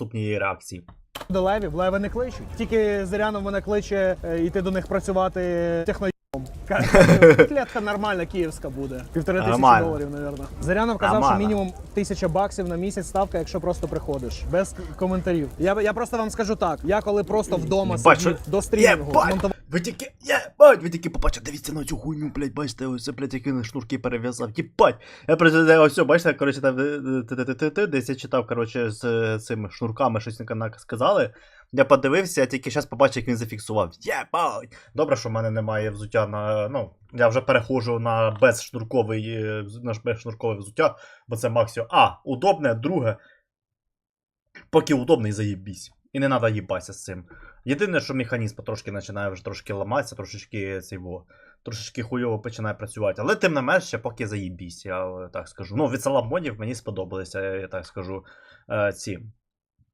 наступні реакції. до левів, леви не кличуть. Тільки Зирянов мене кличе е, йти до них працювати техно. Клятка нормальна, київська буде. Півтори тисячі Нормально. доларів, мабуть. Зарянов казав, Нормально. що мінімум тисяча баксів на місяць ставка, якщо просто приходиш. Без коментарів. Я, я просто вам скажу так: я коли просто вдома сидів до стрімінгу, монтував Ви тільки, єбать, ви тільки побачите, дивіться на цю хуйню, блядь, бачите, ось, блядь, які він шнурки перев'язав, єбать. Я просто, ось, бачите, коротше, там, е, е, десь я читав, коротше, з е, цими шнурками щось на- сказали. Я подивився, я тільки зараз побачив, як він зафіксував. Єбать! Добре, що в мене немає взуття на, ну, я вже переходжу на безшнурковий, на безшнуркове взуття, бо це максимум, а, удобне, друге, поки удобний, заєбісь. І не треба їбатися з цим. Єдине, що механізм потрошки починає вже трошки ламатися, трошечки цей трошечки хуйово починає працювати. Але тим не менш, ще поки заїбісь, я так скажу. Ну, від саламонів мені сподобалися, я так скажу, е, ці